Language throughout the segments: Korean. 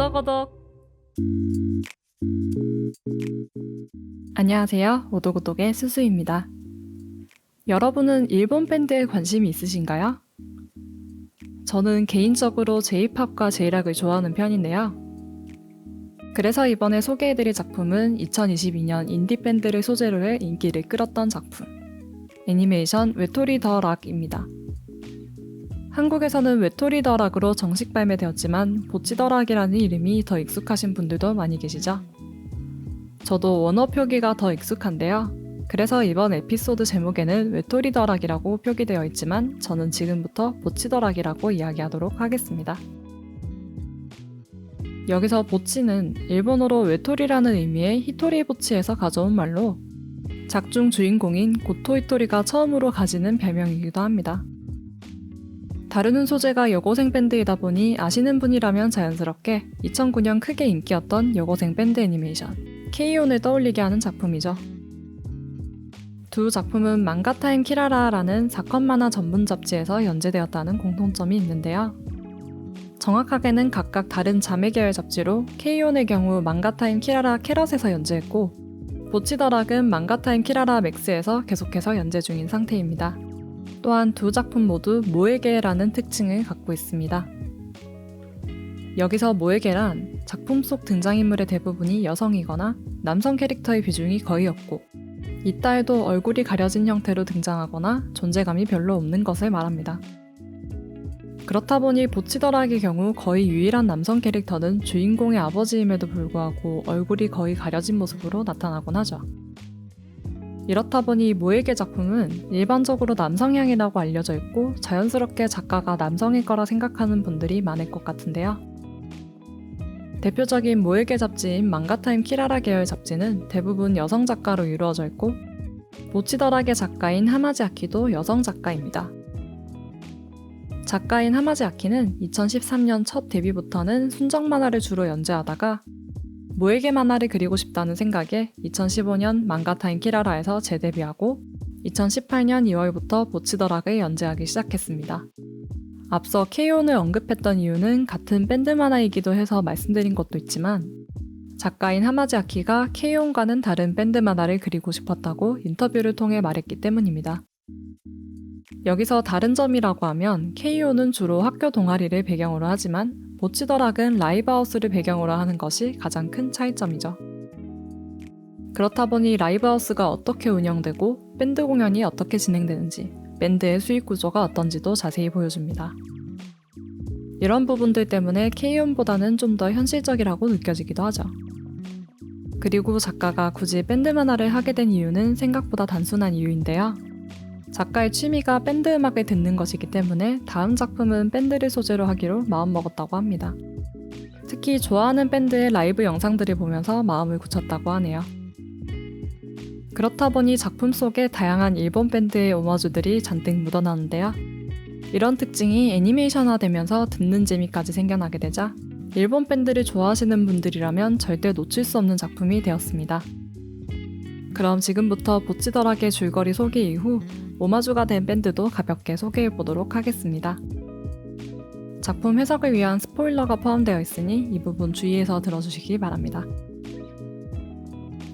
오덕오덕. 안녕하세요. 오독오독의 수수입니다. 여러분은 일본 밴드에 관심이 있으신가요? 저는 개인적으로 J-팝과 J-락을 좋아하는 편인데요. 그래서 이번에 소개해드릴 작품은 2022년 인디밴드를 소재로 해 인기를 끌었던 작품. 애니메이션 외톨이 더 락입니다. 한국에서는 외톨이 더 락으로 정식 발매되었지만 보치 더 락이라는 이름이 더 익숙하신 분들도 많이 계시죠? 저도 원어 표기가 더 익숙한데요. 그래서 이번 에피소드 제목에는 외톨이 더 락이라고 표기되어 있지만 저는 지금부터 보치 더 락이라고 이야기하도록 하겠습니다. 여기서 보치는 일본어로 외톨이라는 의미의 히토리 보치에서 가져온 말로 작중 주인공인 고토 히토리가 처음으로 가지는 별명이기도 합니다. 다루는 소재가 여고생 밴드이다 보니 아시는 분이라면 자연스럽게 2009년 크게 인기였던 여고생 밴드 애니메이션 케이온을 떠올리게 하는 작품이죠. 두 작품은 망가타임 키라라라는 사건 만화 전문 잡지에서 연재되었다는 공통점이 있는데요. 정확하게는 각각 다른 자매 계열 잡지로 케이온의 경우 망가타임 키라라 캐럿에서 연재했고 보치더락은 망가타임 키라라 맥스에서 계속해서 연재 중인 상태입니다. 또한 두 작품 모두 모에게라는 특징을 갖고 있습니다. 여기서 모에게란 작품 속 등장인물의 대부분이 여성이거나 남성 캐릭터의 비중이 거의 없고 이따에도 얼굴이 가려진 형태로 등장하거나 존재감이 별로 없는 것을 말합니다. 그렇다 보니 보치더락의 경우 거의 유일한 남성 캐릭터는 주인공의 아버지임에도 불구하고 얼굴이 거의 가려진 모습으로 나타나곤 하죠. 이렇다 보니 모에게 작품은 일반적으로 남성향이라고 알려져 있고 자연스럽게 작가가 남성일 거라 생각하는 분들이 많을 것 같은데요. 대표적인 모에게 잡지인 망가타임 키라라 계열 잡지는 대부분 여성 작가로 이루어져 있고 모치더락의 작가인 하마지 아키도 여성 작가입니다. 작가인 하마지 아키는 2013년 첫 데뷔부터는 순정 만화를 주로 연재하다가 모에게 만화를 그리고 싶다는 생각에 2015년 망가타임 키라라에서 재데뷔하고 2018년 2월부터 보치더락을 연재하기 시작했습니다. 앞서 케이온을 언급했던 이유는 같은 밴드 만화이기도 해서 말씀드린 것도 있지만 작가인 하마지 아키가 케이온과는 다른 밴드 만화를 그리고 싶었다고 인터뷰를 통해 말했기 때문입니다. 여기서 다른 점이라고 하면 케이온은 주로 학교 동아리를 배경으로 하지만 보치더락은 라이브하우스를 배경으로 하는 것이 가장 큰 차이점이죠. 그렇다 보니 라이브하우스가 어떻게 운영되고 밴드 공연이 어떻게 진행되는지 밴드의 수익 구조가 어떤지도 자세히 보여줍니다. 이런 부분들 때문에 K-ON보다는 좀 더 현실적이라고 느껴지기도 하죠. 그리고 작가가 굳이 밴드 만화를 하게 된 이유는 생각보다 단순한 이유인데요. 작가의 취미가 밴드 음악을 듣는 것이기 때문에 다음 작품은 밴드를 소재로 하기로 마음먹었다고 합니다. 특히 좋아하는 밴드의 라이브 영상들을 보면서 마음을 굳혔다고 하네요. 그렇다 보니 작품 속에 다양한 일본 밴드의 오마주들이 잔뜩 묻어나는데요. 이런 특징이 애니메이션화되면서 듣는 재미까지 생겨나게 되자 일본 밴드를 좋아하시는 분들이라면 절대 놓칠 수 없는 작품이 되었습니다. 그럼 지금부터 보치더락의 줄거리 소개 이후 오마주가 된 밴드도 가볍게 소개해 보도록 하겠습니다. 작품 해석을 위한 스포일러가 포함되어 있으니 이 부분 주의해서 들어주시기 바랍니다.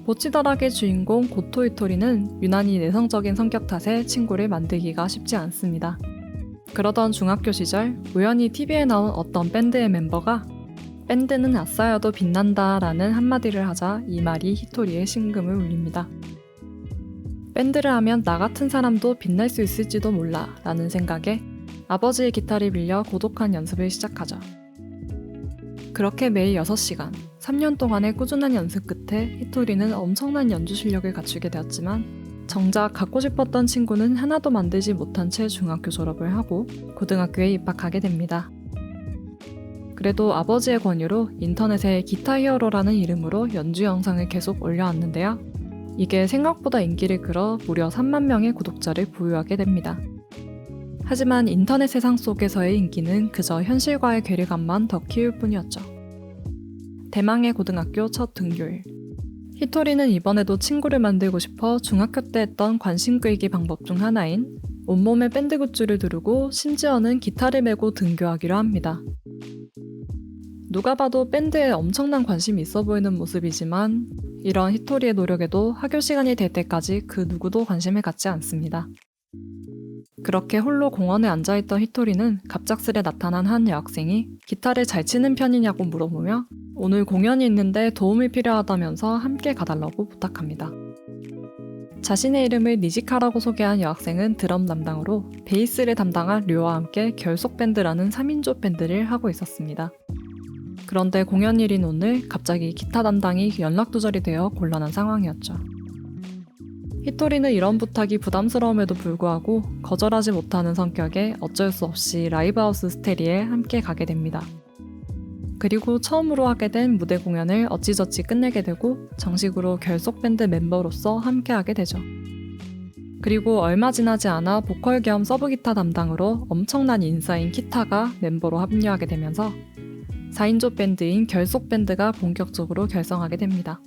보치더락의 주인공 고토이토리는 유난히 내성적인 성격 탓에 친구를 만들기가 쉽지 않습니다. 그러던 중학교 시절 우연히 TV에 나온 어떤 밴드의 멤버가 밴드는 아싸여도 빛난다 라는 한마디를 하자 이 말이 히토리의 심금을 울립니다. 밴드를 하면 나 같은 사람도 빛날 수 있을지도 몰라 라는 생각에 아버지의 기타를 빌려 고독한 연습을 시작하죠. 그렇게 매일 6시간, 3년 동안의 꾸준한 연습 끝에 히토리는 엄청난 연주 실력을 갖추게 되었지만 정작 갖고 싶었던 친구는 하나도 만들지 못한 채 중학교 졸업을 하고 고등학교에 입학하게 됩니다. 그래도 아버지의 권유로 인터넷에 기타 히어로라는 이름으로 연주 영상을 계속 올려왔는데요. 이게 생각보다 인기를 끌어 무려 3만 명의 구독자를 보유하게 됩니다. 하지만 인터넷 세상 속에서의 인기는 그저 현실과의 괴리감만 더 키울 뿐이었죠. 대망의 고등학교 첫 등교일. 히토리는 이번에도 친구를 만들고 싶어 중학교 때 했던 관심 끌기 방법 중 하나인 온몸에 밴드 굿즈를 두르고 심지어는 기타를 메고 등교하기로 합니다. 누가 봐도 밴드에 엄청난 관심이 있어 보이는 모습이지만 이런 히토리의 노력에도 학교 시간이 될 때까지 그 누구도 관심을 갖지 않습니다. 그렇게 홀로 공원에 앉아있던 히토리는 갑작스레 나타난 한 여학생이 기타를 잘 치는 편이냐고 물어보며 오늘 공연이 있는데 도움이 필요하다면서 함께 가달라고 부탁합니다. 자신의 이름을 니지카라고 소개한 여학생은 드럼 담당으로 베이스를 담당한 류와 함께 결속밴드라는 3인조 밴드를 하고 있었습니다. 그런데 공연일인 오늘 갑자기 기타 담당이 연락 두절이 되어 곤란한 상황이었죠. 히토리는 이런 부탁이 부담스러움에도 불구하고 거절하지 못하는 성격에 어쩔 수 없이 라이브하우스 스테리에 함께 가게 됩니다. 그리고 처음으로 하게 된 무대 공연을 어찌저찌 끝내게 되고 정식으로 결속 밴드 멤버로서 함께 하게 되죠. 그리고 얼마 지나지 않아 보컬 겸 서브 기타 담당으로 엄청난 인싸인 키타가 멤버로 합류하게 되면서 4인조 밴드인 결속 밴드가 본격적으로 결성하게 됩니다.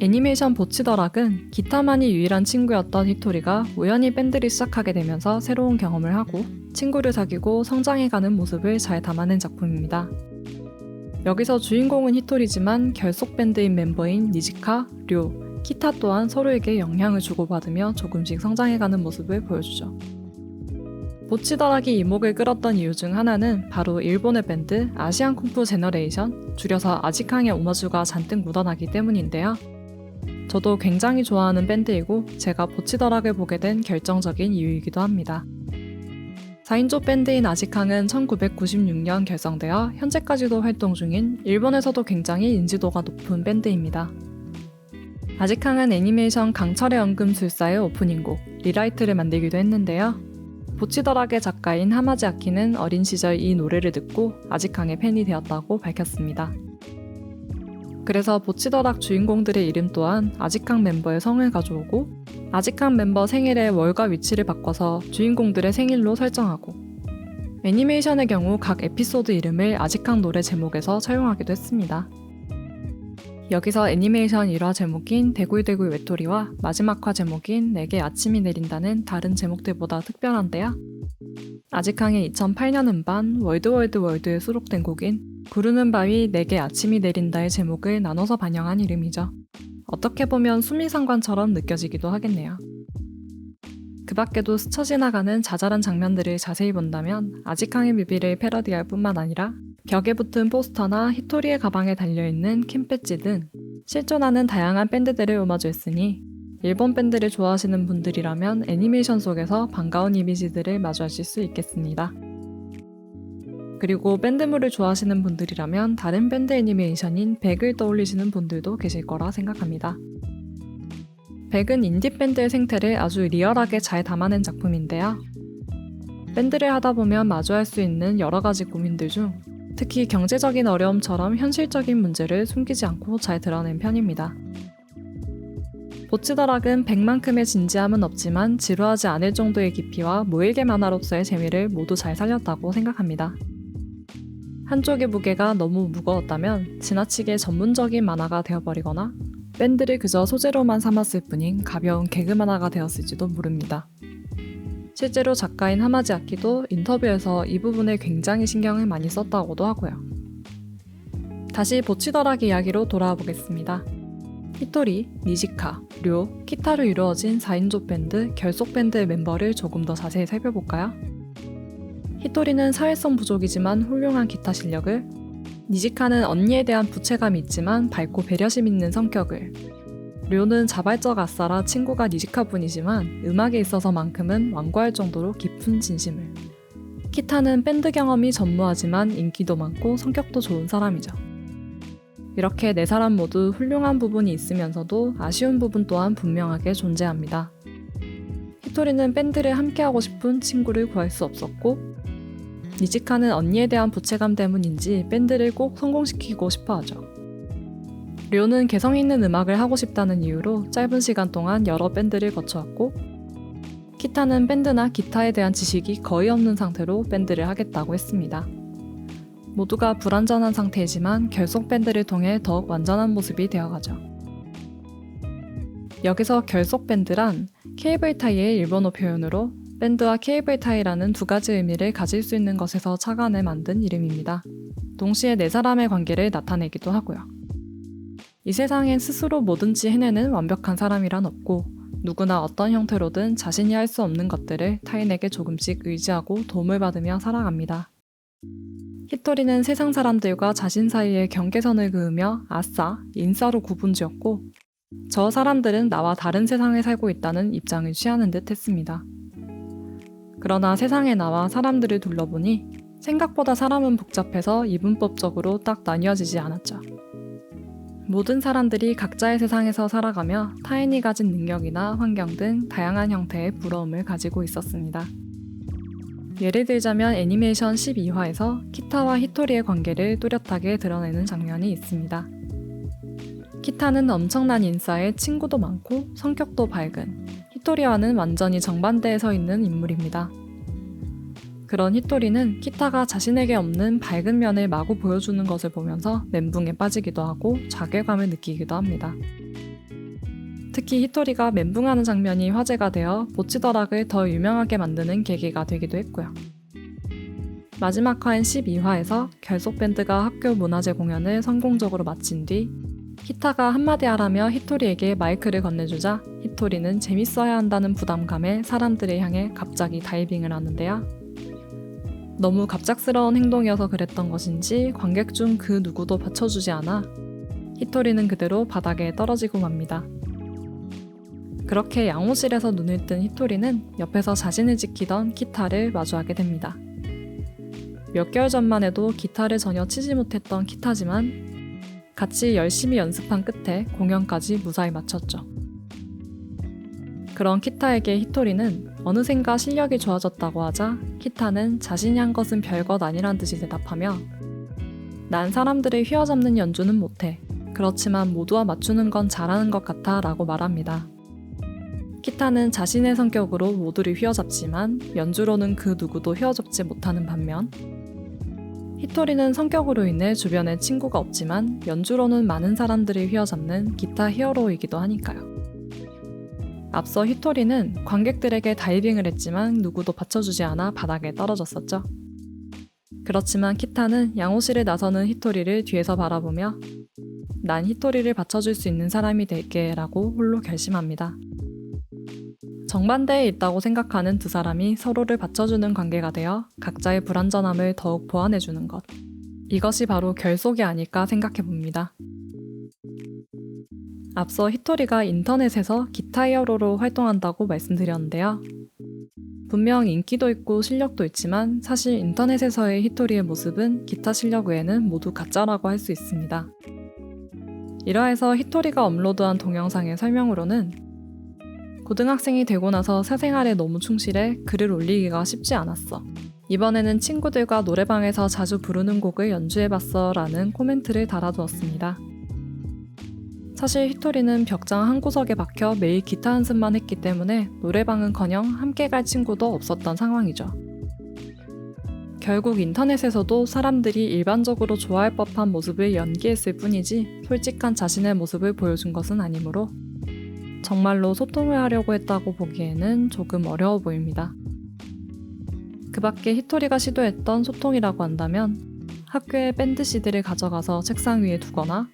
애니메이션 보치더락은 기타만이 유일한 친구였던 히토리가 우연히 밴드를 시작하게 되면서 새로운 경험을 하고 친구를 사귀고 성장해가는 모습을 잘 담아낸 작품입니다. 여기서 주인공은 히토리지만 결속 밴드인 멤버인 니지카, 료, 키타 또한 서로에게 영향을 주고받으며 조금씩 성장해가는 모습을 보여주죠. 보치더락이 이목을 끌었던 이유 중 하나는 바로 일본의 밴드 아시안 쿵푸 제너레이션, 줄여서 아지캉의 오마주가 잔뜩 묻어나기 때문인데요. 저도 굉장히 좋아하는 밴드이고 제가 보치더락을 보게 된 결정적인 이유이기도 합니다. 4인조 밴드인 아지캉은 1996년 결성되어 현재까지도 활동 중인 일본에서도 굉장히 인지도가 높은 밴드입니다. 아지캉은 애니메이션 강철의 연금술사의 오프닝곡 리라이트를 만들기도 했는데요. 보치더락의 작가인 하마지 아키는 어린 시절 이 노래를 듣고 아지캉의 팬이 되었다고 밝혔습니다. 그래서 보치더락 주인공들의 이름 또한 아지캉 멤버의 성을 가져오고 아지캉 멤버 생일의 월과 위치를 바꿔서 주인공들의 생일로 설정하고 애니메이션의 경우 각 에피소드 이름을 아지캉 노래 제목에서 사용하기도 했습니다. 여기서 애니메이션 1화 제목인 대굴대굴 외톨이와 마지막 화 제목인 내게 아침이 내린다는 다른 제목들보다 특별한데요. 아지캉의 2008년 음반 월드월드 월드에 수록된 곡인 구르는 바위 내게 아침이 내린다의 제목을 나눠서 반영한 이름이죠. 어떻게 보면 수미상관처럼 느껴지기도 하겠네요. 그 밖에도 스쳐 지나가는 자잘한 장면들을 자세히 본다면 아지캉의 뮤비를 패러디할 뿐만 아니라 벽에 붙은 포스터나 히토리의 가방에 달려있는 캠배지 등 실존하는 다양한 밴드들을 오마주했으니 일본 밴드를 좋아하시는 분들이라면 애니메이션 속에서 반가운 이미지들을 마주하실 수 있겠습니다. 그리고 밴드물을 좋아하시는 분들이라면 다른 밴드 애니메이션인 백을 떠올리시는 분들도 계실 거라 생각합니다. 백은 인디밴드의 생태를 아주 리얼하게 잘 담아낸 작품인데요. 밴드를 하다 보면 마주할 수 있는 여러 가지 고민들 중 특히 경제적인 어려움처럼 현실적인 문제를 숨기지 않고 잘 드러낸 편입니다. 보치더락은 백만큼의 진지함은 없지만 지루하지 않을 정도의 깊이와 모일게 만화로서의 재미를 모두 잘 살렸다고 생각합니다. 한쪽의 무게가 너무 무거웠다면 지나치게 전문적인 만화가 되어버리거나 밴드를 그저 소재로만 삼았을 뿐인 가벼운 개그 만화가 되었을지도 모릅니다. 실제로 작가인 하마지 아키도 인터뷰에서 이 부분에 굉장히 신경을 많이 썼다고도 하고요. 다시 보치더라기 이야기로 돌아와 보겠습니다. 히토리, 니지카, 료, 키타로 이루어진 4인조 밴드 결속 밴드의 멤버를 조금 더 자세히 살펴볼까요? 히토리는 사회성 부족이지만 훌륭한 기타 실력을, 니지카는 언니에 대한 부채감이 있지만 밝고 배려심 있는 성격을, 료는 자발적 아싸라 친구가 니지카뿐이지만 음악에 있어서만큼은 완고할 정도로 깊은 진심을, 키타는 밴드 경험이 전무하지만 인기도 많고 성격도 좋은 사람이죠. 이렇게 네 사람 모두 훌륭한 부분이 있으면서도 아쉬운 부분 또한 분명하게 존재합니다. 히토리는 밴드를 함께하고 싶은 친구를 구할 수 없었고, 니지카는 언니에 대한 부채감 때문인지 밴드를 꼭 성공시키고 싶어 하죠. 료는 개성 있는 음악을 하고 싶다는 이유로 짧은 시간 동안 여러 밴드를 거쳐왔고, 키타는 밴드나 기타에 대한 지식이 거의 없는 상태로 밴드를 하겠다고 했습니다. 모두가 불완전한 상태이지만 결속 밴드를 통해 더욱 완전한 모습이 되어가죠. 여기서 결속 밴드란 케이블 타이의 일본어 표현으로 밴드와 케이블 타이라는 두 가지 의미를 가질 수 있는 것에서 착안해 만든 이름입니다. 동시에 네 사람의 관계를 나타내기도 하고요. 이 세상엔 스스로 뭐든지 해내는 완벽한 사람이란 없고 누구나 어떤 형태로든 자신이 할 수 없는 것들을 타인에게 조금씩 의지하고 도움을 받으며 살아갑니다. 히토리는 세상 사람들과 자신 사이에 경계선을 그으며 아싸, 인싸로 구분지었고 저 사람들은 나와 다른 세상에 살고 있다는 입장을 취하는 듯 했습니다. 그러나 세상에 나와 사람들을 둘러보니 생각보다 사람은 복잡해서 이분법적으로 딱 나뉘어지지 않았죠. 모든 사람들이 각자의 세상에서 살아가며 타인이 가진 능력이나 환경 등 다양한 형태의 부러움을 가지고 있었습니다. 예를 들자면 애니메이션 12화에서 키타와 히토리의 관계를 뚜렷하게 드러내는 장면이 있습니다. 키타는 엄청난 인싸에 친구도 많고 성격도 밝은 히토리와는 완전히 정반대에 서 있는 인물입니다. 그런 히토리는 키타가 자신에게 없는 밝은 면을 마구 보여주는 것을 보면서 멘붕에 빠지기도 하고 자괴감을 느끼기도 합니다. 특히 히토리가 멘붕하는 장면이 화제가 되어 보치더락을 더 유명하게 만드는 계기가 되기도 했고요. 마지막 화인 12화에서 결속 밴드가 학교 문화제 공연을 성공적으로 마친 뒤 히타가 한마디 하라며 히토리에게 마이크를 건네주자 히토리는 재밌어야 한다는 부담감에 사람들을 향해 갑자기 다이빙을 하는데요. 너무 갑작스러운 행동이어서 그랬던 것인지 관객 중 그 누구도 받쳐주지 않아 히토리는 그대로 바닥에 떨어지고 맙니다. 그렇게 양호실에서 눈을 뜬 히토리는 옆에서 자신을 지키던 기타를 마주하게 됩니다. 몇 개월 전만 해도 기타를 전혀 치지 못했던 기타지만 같이 열심히 연습한 끝에 공연까지 무사히 마쳤죠. 그런 키타에게 히토리는 어느샌가 실력이 좋아졌다고 하자 키타는 자신이 한 것은 별것 아니란 듯이 대답하며 난 사람들을 휘어잡는 연주는 못해. 그렇지만 모두와 맞추는 건 잘하는 것 같아 라고 말합니다. 키타는 자신의 성격으로 모두를 휘어잡지만 연주로는 그 누구도 휘어잡지 못하는 반면 히토리는 성격으로 인해 주변에 친구가 없지만 연주로는 많은 사람들을 휘어잡는 기타 히어로이기도 하니까요. 앞서 히토리는 관객들에게 다이빙을 했지만 누구도 받쳐주지 않아 바닥에 떨어졌었죠. 그렇지만 키타는 양호실에 나서는 히토리를 뒤에서 바라보며 난 히토리를 받쳐줄 수 있는 사람이 될게 라고 홀로 결심합니다. 정반대에 있다고 생각하는 두 사람이 서로를 받쳐주는 관계가 되어 각자의 불완전함을 더욱 보완해주는 것. 이것이 바로 결속이 아닐까 생각해 봅니다. 앞서 히토리가 인터넷에서 기타 히어로로 활동한다고 말씀드렸는데요. 분명 인기도 있고 실력도 있지만 사실 인터넷에서의 히토리의 모습은 기타 실력 외에는 모두 가짜라고 할 수 있습니다. 이러해서 히토리가 업로드한 동영상의 설명으로는 고등학생이 되고 나서 사생활에 너무 충실해 글을 올리기가 쉽지 않았어. 이번에는 친구들과 노래방에서 자주 부르는 곡을 연주해봤어 라는 코멘트를 달아두었습니다. 사실 히토리는 벽장 한 구석에 박혀 매일 기타 연습만 했기 때문에 노래방은 커녕 함께 갈 친구도 없었던 상황이죠. 결국 인터넷에서도 사람들이 일반적으로 좋아할 법한 모습을 연기했을 뿐이지 솔직한 자신의 모습을 보여준 것은 아니므로 정말로 소통을 하려고 했다고 보기에는 조금 어려워 보입니다. 그 밖에 히토리가 시도했던 소통이라고 한다면 학교에 밴드 CD를 가져가서 책상 위에 두거나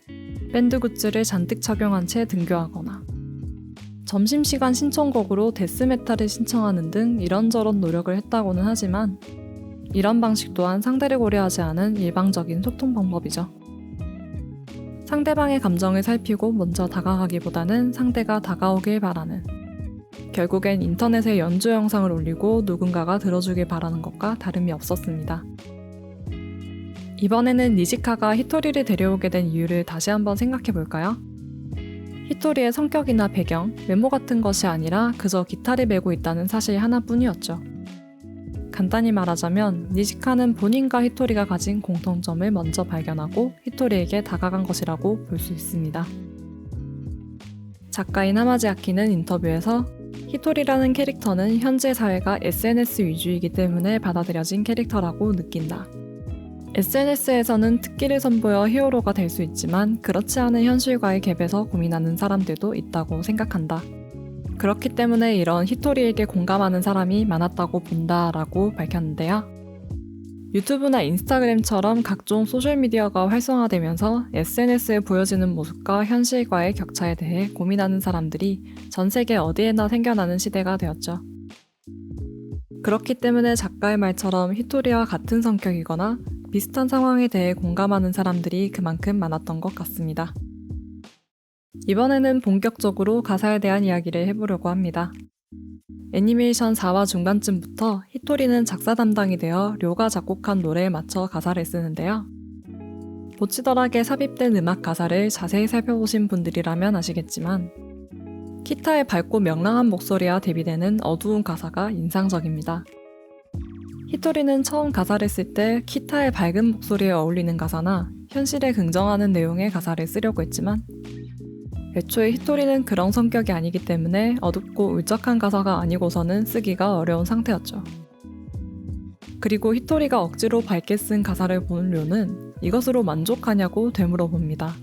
밴드 굿즈를 잔뜩 착용한 채 등교하거나 점심시간 신청곡으로 데스메탈을 신청하는 등 이런저런 노력을 했다고는 하지만 이런 방식 또한 상대를 고려하지 않은 일방적인 소통 방법이죠. 상대방의 감정을 살피고 먼저 다가가기보다는 상대가 다가오길 바라는 결국엔 인터넷에 연주 영상을 올리고 누군가가 들어주길 바라는 것과 다름이 없었습니다. 이번에는 니지카가 히토리를 데려오게 된 이유를 다시 한번 생각해 볼까요? 히토리의 성격이나 배경, 외모 같은 것이 아니라 그저 기타를 메고 있다는 사실 하나뿐이었죠. 간단히 말하자면 니지카는 본인과 히토리가 가진 공통점을 먼저 발견하고 히토리에게 다가간 것이라고 볼 수 있습니다. 작가인 하마지 아키는 인터뷰에서 히토리라는 캐릭터는 현재 사회가 SNS 위주이기 때문에 받아들여진 캐릭터라고 느낀다. SNS에서는 특기를 선보여 히어로가 될 수 있지만 그렇지 않은 현실과의 갭에서 고민하는 사람들도 있다고 생각한다. 그렇기 때문에 이런 히토리에게 공감하는 사람이 많았다고 본다라고 밝혔는데요. 유튜브나 인스타그램처럼 각종 소셜미디어가 활성화되면서 SNS에 보여지는 모습과 현실과의 격차에 대해 고민하는 사람들이 전 세계 어디에나 생겨나는 시대가 되었죠. 그렇기 때문에 작가의 말처럼 히토리와 같은 성격이거나 비슷한 상황에 대해 공감하는 사람들이 그만큼 많았던 것 같습니다. 이번에는 본격적으로 가사에 대한 이야기를 해보려고 합니다. 애니메이션 4화 중반쯤부터 히토리는 작사 담당이 되어 료가 작곡한 노래에 맞춰 가사를 쓰는데요. 보치더락에 삽입된 음악 가사를 자세히 살펴보신 분들이라면 아시겠지만 키타의 밝고 명랑한 목소리와 대비되는 어두운 가사가 인상적입니다. 히토리는 처음 가사를 쓸 때 키타의 밝은 목소리에 어울리는 가사나 현실에 긍정하는 내용의 가사를 쓰려고 했지만 애초에 히토리는 그런 성격이 아니기 때문에 어둡고 울적한 가사가 아니고서는 쓰기가 어려운 상태였죠. 그리고 히토리가 억지로 밝게 쓴 가사를 본 료는 이것으로 만족하냐고 되물어봅니다.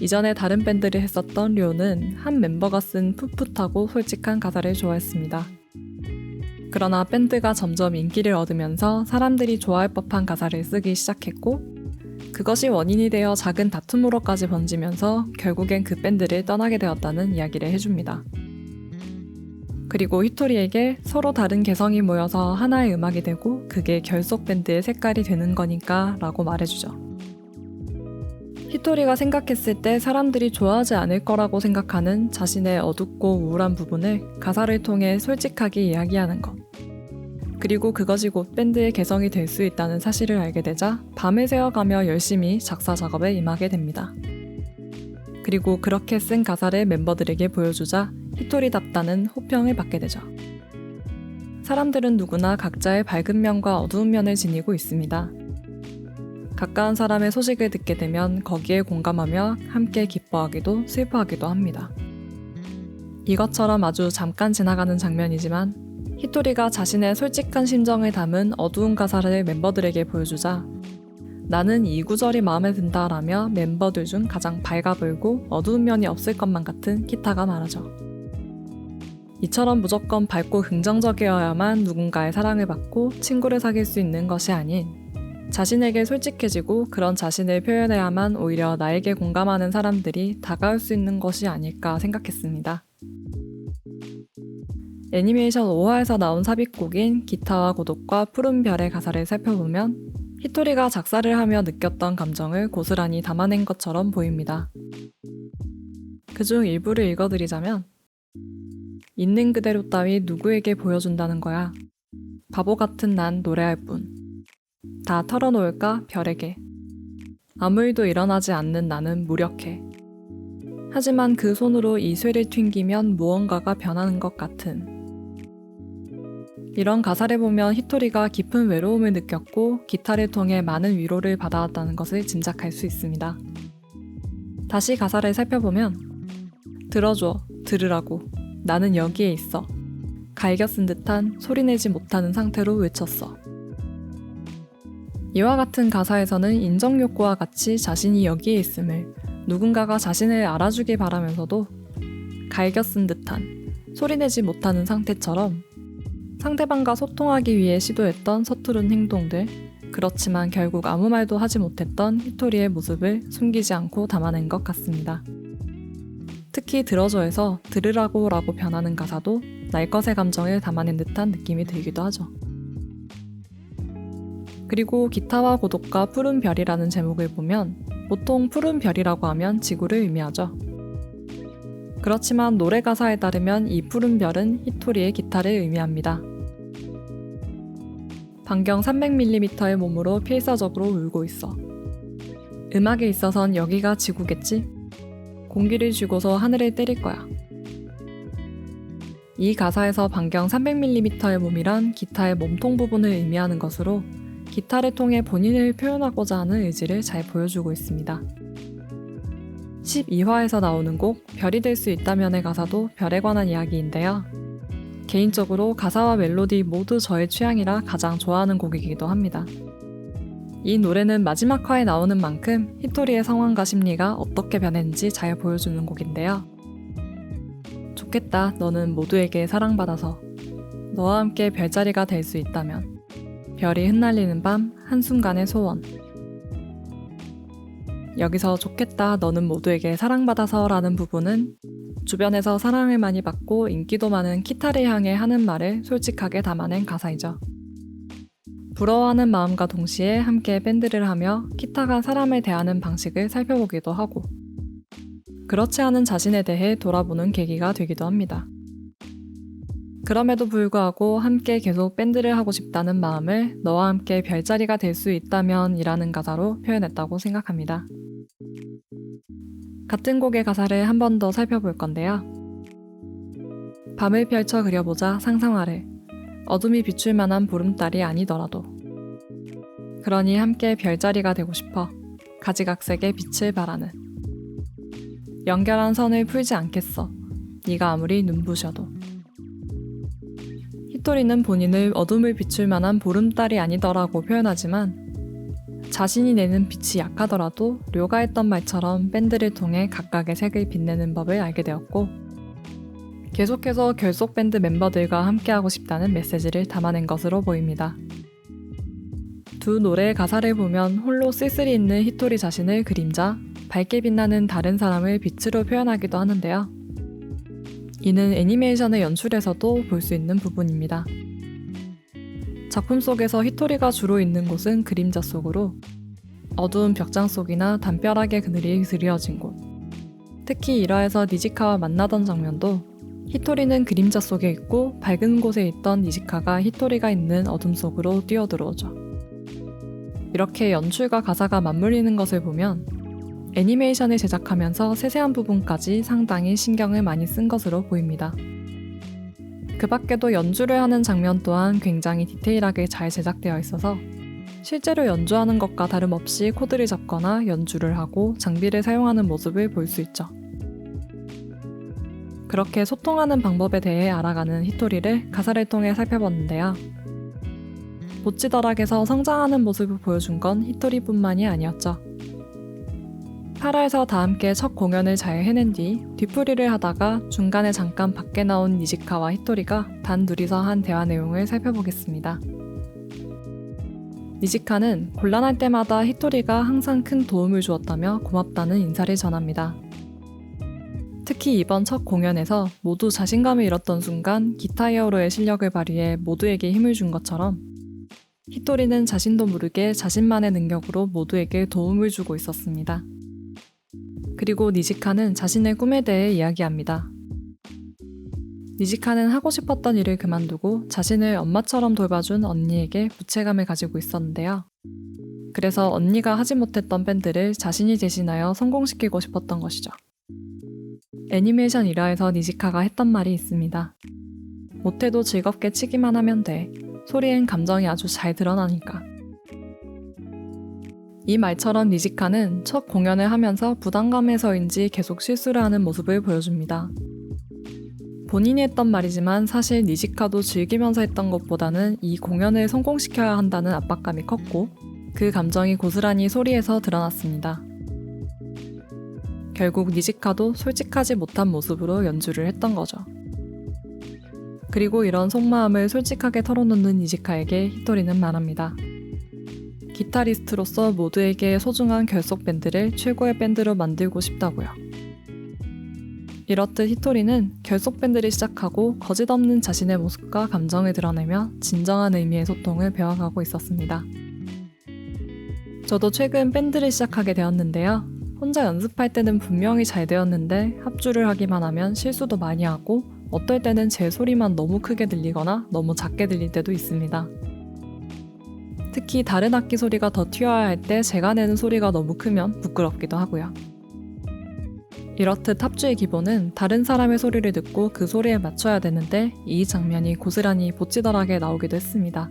이전에 다른 밴드를 했었던 료는 한 멤버가 쓴 풋풋하고 솔직한 가사를 좋아했습니다. 그러나 밴드가 점점 인기를 얻으면서 사람들이 좋아할 법한 가사를 쓰기 시작했고 그것이 원인이 되어 작은 다툼으로까지 번지면서 결국엔 그 밴드를 떠나게 되었다는 이야기를 해줍니다. 그리고 히토리에게 서로 다른 개성이 모여서 하나의 음악이 되고 그게 결속 밴드의 색깔이 되는 거니까 라고 말해주죠. 히토리가 생각했을 때 사람들이 좋아하지 않을 거라고 생각하는 자신의 어둡고 우울한 부분을 가사를 통해 솔직하게 이야기하는 것. 그리고 그것이 곧 밴드의 개성이 될 수 있다는 사실을 알게 되자 밤을 새워가며 열심히 작사 작업에 임하게 됩니다. 그리고 그렇게 쓴 가사를 멤버들에게 보여주자 히토리답다는 호평을 받게 되죠. 사람들은 누구나 각자의 밝은 면과 어두운 면을 지니고 있습니다. 가까운 사람의 소식을 듣게 되면 거기에 공감하며 함께 기뻐하기도 슬퍼하기도 합니다. 이것처럼 아주 잠깐 지나가는 장면이지만 히토리가 자신의 솔직한 심정을 담은 어두운 가사를 멤버들에게 보여주자 나는 이 구절이 마음에 든다라며 멤버들 중 가장 밝아 보이고 어두운 면이 없을 것만 같은 키타가 말하죠. 이처럼 무조건 밝고 긍정적이어야만 누군가의 사랑을 받고 친구를 사귈 수 있는 것이 아닌 자신에게 솔직해지고 그런 자신을 표현해야만 오히려 나에게 공감하는 사람들이 다가올 수 있는 것이 아닐까 생각했습니다. 애니메이션 5화에서 나온 삽입곡인 기타와 고독과 푸른 별의 가사를 살펴보면 히토리가 작사를 하며 느꼈던 감정을 고스란히 담아낸 것처럼 보입니다. 그중 일부를 읽어드리자면 있는 그대로 따위 누구에게 보여준다는 거야. 바보 같은 난 노래할 뿐. 다 털어놓을까 별에게. 아무 일도 일어나지 않는 나는 무력해. 하지만 그 손으로 이 쇠를 튕기면 무언가가 변하는 것 같은 이런 가사를 보면 히토리가 깊은 외로움을 느꼈고 기타를 통해 많은 위로를 받아왔다는 것을 짐작할 수 있습니다. 다시 가사를 살펴보면 들어줘, 들으라고. 나는 여기에 있어. 갈겨 쓴 듯한 소리내지 못하는 상태로 외쳤어. 이와 같은 가사에서는 인정 욕구와 같이 자신이 여기에 있음을 누군가가 자신을 알아주길 바라면서도 갈겨 쓴 듯한 소리내지 못하는 상태처럼 상대방과 소통하기 위해 시도했던 서투른 행동들, 그렇지만 결국 아무 말도 하지 못했던 히토리의 모습을 숨기지 않고 담아낸 것 같습니다. 특히 들어줘에서 들으라고 라고 변하는 가사도 날 것의 감정을 담아낸 듯한 느낌이 들기도 하죠. 그리고 기타와 고독과 푸른 별이라는 제목을 보면 보통 푸른 별이라고 하면 지구를 의미하죠. 그렇지만 노래 가사에 따르면 이 푸른 별은 히토리의 기타를 의미합니다. 반경 300mm의 몸으로 필사적으로 울고 있어. 음악에 있어선 여기가 지구겠지? 공기를 쥐고서 하늘을 때릴 거야. 이 가사에서 반경 300mm의 몸이란 기타의 몸통 부분을 의미하는 것으로 기타를 통해 본인을 표현하고자 하는 의지를 잘 보여주고 있습니다. 12화에서 나오는 곡 별이 될 수 있다면의 가사도 별에 관한 이야기인데요. 개인적으로 가사와 멜로디 모두 저의 취향이라 가장 좋아하는 곡이기도 합니다. 이 노래는 마지막 화에 나오는 만큼 히토리의 상황과 심리가 어떻게 변했는지 잘 보여주는 곡인데요. 좋겠다. 너는 모두에게 사랑받아서. 너와 함께 별자리가 될 수 있다면. 별이 흩날리는 밤, 한순간의 소원. 여기서 좋겠다. 너는 모두에게 사랑받아서 라는 부분은 주변에서 사랑을 많이 받고 인기도 많은 키타를 향해 하는 말을 솔직하게 담아낸 가사이죠. 부러워하는 마음과 동시에 함께 밴드를 하며 키타가 사람을 대하는 방식을 살펴보기도 하고 그렇지 않은 자신에 대해 돌아보는 계기가 되기도 합니다. 그럼에도 불구하고 함께 계속 밴드를 하고 싶다는 마음을 너와 함께 별자리가 될 수 있다면 이라는 가사로 표현했다고 생각합니다. 같은 곡의 가사를 한 번 더 살펴볼 건데요. 밤을 펼쳐 그려보자 상상화를 어둠이 비출 만한 보름달이 아니더라도. 그러니 함께 별자리가 되고 싶어 가지각색의 빛을 바라는. 연결한 선을 풀지 않겠어. 네가 아무리 눈부셔도 히토리는 본인을 어둠을 비출 만한 보름달이 아니더라고 표현하지만 자신이 내는 빛이 약하더라도 료가 했던 말처럼 밴드를 통해 각각의 색을 빛내는 법을 알게 되었고 계속해서 결속 밴드 멤버들과 함께하고 싶다는 메시지를 담아낸 것으로 보입니다. 두 노래의 가사를 보면 홀로 쓸쓸히 있는 히토리 자신을 그림자, 밝게 빛나는 다른 사람을 빛으로 표현하기도 하는데요. 이는 애니메이션의 연출에서도 볼 수 있는 부분입니다. 작품 속에서 히토리가 주로 있는 곳은 그림자 속으로 어두운 벽장 속이나 담벼락의 그늘이 그리어진 곳. 특히 1화에서 니지카와 만나던 장면도 히토리는 그림자 속에 있고 밝은 곳에 있던 니지카가 히토리가 있는 어둠 속으로 뛰어들어오죠. 이렇게 연출과 가사가 맞물리는 것을 보면 애니메이션을 제작하면서 세세한 부분까지 상당히 신경을 많이 쓴 것으로 보입니다. 그 밖에도 연주를 하는 장면 또한 굉장히 디테일하게 잘 제작되어 있어서 실제로 연주하는 것과 다름없이 코드를 잡거나 연주를 하고 장비를 사용하는 모습을 볼 수 있죠. 그렇게 소통하는 방법에 대해 알아가는 히토리를 가사를 통해 살펴봤는데요. 보치더락에서 성장하는 모습을 보여준 건 히토리뿐만이 아니었죠. 8화에서 다 함께 첫 공연을 잘 해낸 뒤 뒤풀이를 하다가 중간에 잠깐 밖에 나온 니지카와 히토리가 단 둘이서 한 대화 내용을 살펴보겠습니다. 니지카는 곤란할 때마다 히토리가 항상 큰 도움을 주었다며 고맙다는 인사를 전합니다. 특히 이번 첫 공연에서 모두 자신감을 잃었던 순간 기타 히어로의 실력을 발휘해 모두에게 힘을 준 것처럼 히토리는 자신도 모르게 자신만의 능력으로 모두에게 도움을 주고 있었습니다. 그리고 니지카는 자신의 꿈에 대해 이야기합니다. 니지카는 하고 싶었던 일을 그만두고 자신을 엄마처럼 돌봐준 언니에게 부채감을 가지고 있었는데요. 그래서 언니가 하지 못했던 밴드를 자신이 대신하여 성공시키고 싶었던 것이죠. 애니메이션 1화에서 니지카가 했던 말이 있습니다. 못해도 즐겁게 치기만 하면 돼. 소리엔 감정이 아주 잘 드러나니까. 이 말처럼 니지카는 첫 공연을 하면서 부담감에서인지 계속 실수를 하는 모습을 보여줍니다. 본인이 했던 말이지만 사실 니지카도 즐기면서 했던 것보다는 이 공연을 성공시켜야 한다는 압박감이 컸고 그 감정이 고스란히 소리에서 드러났습니다. 결국 니지카도 솔직하지 못한 모습으로 연주를 했던 거죠. 그리고 이런 속마음을 솔직하게 털어놓는 니지카에게 히토리는 말합니다. 기타리스트로서 모두에게 소중한 결속 밴드를 최고의 밴드로 만들고 싶다고요. 이렇듯 히토리는 결속 밴드를 시작하고 거짓없는 자신의 모습과 감정을 드러내며 진정한 의미의 소통을 배워가고 있었습니다. 저도 최근 밴드를 시작하게 되었는데요. 혼자 연습할 때는 분명히 잘 되었는데 합주를 하기만 하면 실수도 많이 하고 어떨 때는 제 소리만 너무 크게 들리거나 너무 작게 들릴 때도 있습니다. 특히 다른 악기 소리가 더 튀어야 할 때 제가 내는 소리가 너무 크면 부끄럽기도 하고요. 이렇듯 합주의 기본은 다른 사람의 소리를 듣고 그 소리에 맞춰야 되는데 이 장면이 고스란히 보치더락에 나오기도 했습니다.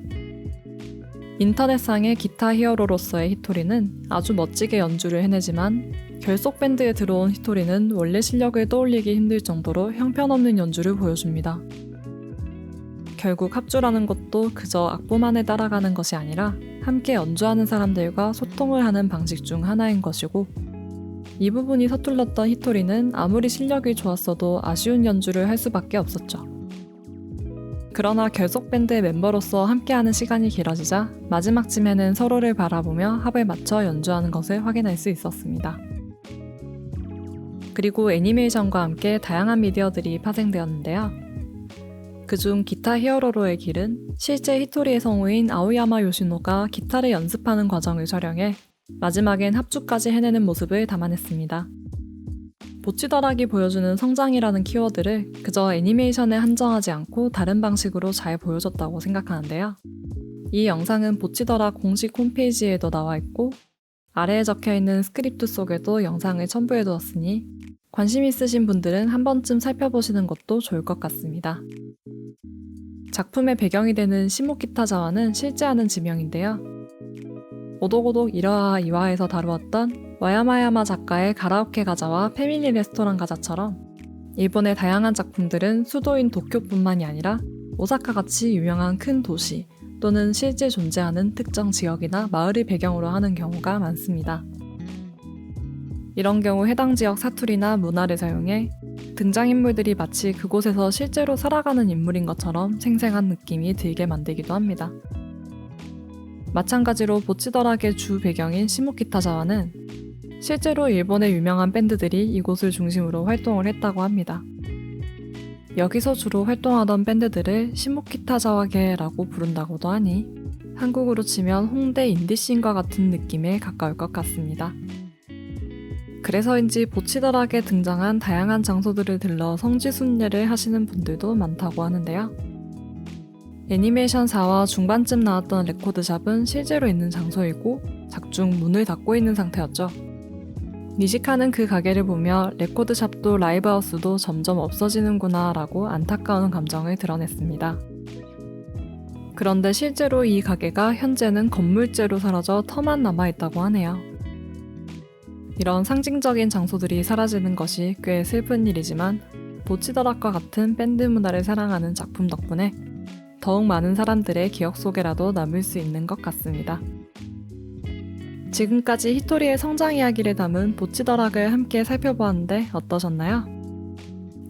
인터넷상의 기타 히어로로서의 히토리는 아주 멋지게 연주를 해내지만 결속 밴드에 들어온 히토리는 원래 실력을 떠올리기 힘들 정도로 형편없는 연주를 보여줍니다. 결국 합주라는 것도 그저 악보만을 따라가는 것이 아니라 함께 연주하는 사람들과 소통을 하는 방식 중 하나인 것이고 이 부분이 서툴렀던 히토리는 아무리 실력이 좋았어도 아쉬운 연주를 할 수밖에 없었죠. 그러나 결속 밴드의 멤버로서 함께하는 시간이 길어지자 마지막쯤에는 서로를 바라보며 합을 맞춰 연주하는 것을 확인할 수 있었습니다. 그리고 애니메이션과 함께 다양한 미디어들이 파생되었는데요. 그중 기타 히어로로의 길은 실제 히토리의 성우인 아오야마 요시노가 기타를 연습하는 과정을 촬영해 마지막엔 합주까지 해내는 모습을 담아냈습니다. 보치더락이 보여주는 성장이라는 키워드를 그저 애니메이션에 한정하지 않고 다른 방식으로 잘 보여줬다고 생각하는데요. 이 영상은 보치더락 공식 홈페이지에도 나와 있고 아래에 적혀 있는 스크립트 속에도 영상을 첨부해 두었으니 관심 있으신 분들은 한 번쯤 살펴보시는 것도 좋을 것 같습니다. 작품의 배경이 되는 시모키타 자와는 실제 하는 지명인데요. 오독오독 이러하 이화에서 다루었던 와야마야마 작가의 가라오케 가자와 패밀리 레스토랑 가자처럼 일본의 다양한 작품들은 수도인 도쿄뿐만이 아니라 오사카 같이 유명한 큰 도시 또는 실제 존재하는 특정 지역이나 마을을 배경으로 하는 경우가 많습니다. 이런 경우 해당 지역 사투리나 문화를 사용해 등장인물들이 마치 그곳에서 실제로 살아가는 인물인 것처럼 생생한 느낌이 들게 만들기도 합니다. 마찬가지로 보치더락의 주 배경인 시모키타자와는 실제로 일본의 유명한 밴드들이 이곳을 중심으로 활동을 했다고 합니다. 여기서 주로 활동하던 밴드들을 시모키타자와계라고 부른다고도 하니 한국으로 치면 홍대 인디씬과 같은 느낌에 가까울 것 같습니다. 그래서인지 보치더락에 등장한 다양한 장소들을 들러 성지순례를 하시는 분들도 많다고 하는데요. 애니메이션 4화 중반쯤 나왔던 레코드샵은 실제로 있는 장소이고 작중 문을 닫고 있는 상태였죠. 니지카는 그 가게를 보며 레코드샵도 라이브하우스도 점점 없어지는구나 라고 안타까운 감정을 드러냈습니다. 그런데 실제로 이 가게가 현재는 건물째로 사라져 터만 남아있다고 하네요. 이런 상징적인 장소들이 사라지는 것이 꽤 슬픈 일이지만 보치더락과 같은 밴드 문화를 사랑하는 작품 덕분에 더욱 많은 사람들의 기억 속에라도 남을 수 있는 것 같습니다. 지금까지 히토리의 성장 이야기를 담은 보치더락을 함께 살펴보았는데 어떠셨나요?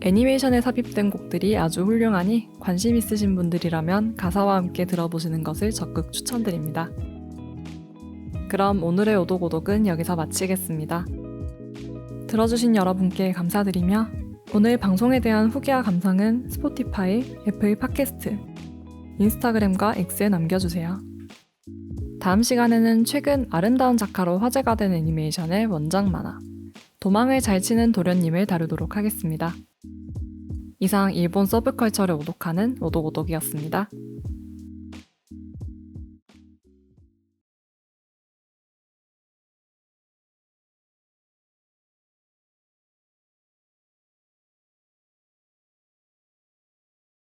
애니메이션에 삽입된 곡들이 아주 훌륭하니 관심 있으신 분들이라면 가사와 함께 들어보시는 것을 적극 추천드립니다. 그럼 오늘의 오독오독은 여기서 마치겠습니다. 들어주신 여러분께 감사드리며 오늘 방송에 대한 후기와 감상은 스포티파이, 애플 팟캐스트, 인스타그램과 X에 남겨주세요. 다음 시간에는 최근 아름다운 작가로 화제가 된 애니메이션의 원작 만화 도망을 잘 치는 도련님을 다루도록 하겠습니다. 이상 일본 서브컬처를 오독하는 오독오독이었습니다.